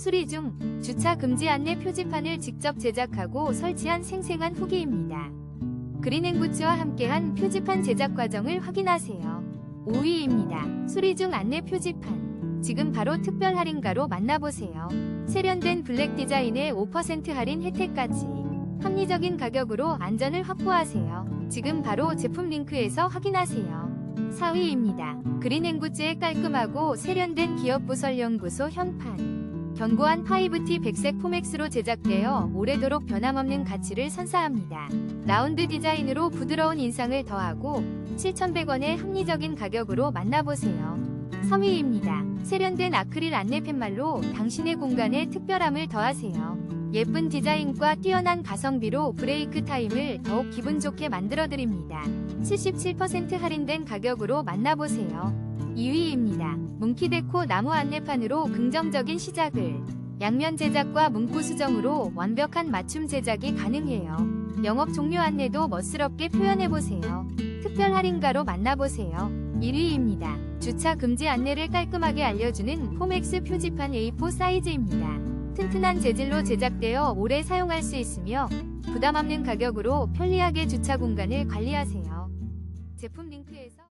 수리 중 주차 금지 안내 표지판을 직접 제작하고 설치한 생생한 후기입니다. 그린앤구츠와 함께한 표지판 제작 과정을 확인하세요. 5위입니다. 수리 중 안내 표지판. 지금 바로 특별 할인가로 만나보세요. 세련된 블랙 디자인의 5% 할인 혜택까지. 합리적인 가격으로 안전을 확보하세요. 지금 바로 제품 링크에서 확인하세요. 4위입니다. 그린앤구즈의 깔끔하고 세련된 기업 부설연구소 현판. 견고한 5T 백색 포맥스로 제작되어 오래도록 변함없는 가치를 선사합니다. 라운드 디자인으로 부드러운 인상을 더하고 7,100원의 합리적인 가격으로 만나보세요. 3위입니다. 세련된 아크릴 안내 팻말로 당신의 공간에 특별함을 더하세요. 예쁜 디자인과 뛰어난 가성비로 브레이크 타임을 더욱 기분 좋게 만들어드립니다. 77% 할인된 가격으로 만나보세요. 2위입니다. 뭉키데코 나무 안내판으로 긍정적인 시작을 양면 제작과 문구 수정으로 완벽한 맞춤 제작이 가능해요. 영업 종료 안내도 멋스럽게 표현해보세요. 특별 할인가로 만나보세요. 1위입니다. 주차 금지 안내를 깔끔하게 알려주는 포맥스 표지판 A4 사이즈입니다. 튼튼한 재질로 제작되어 오래 사용할 수 있으며 부담 없는 가격으로 편리하게 주차 공간을 관리하세요. 제품 링크에서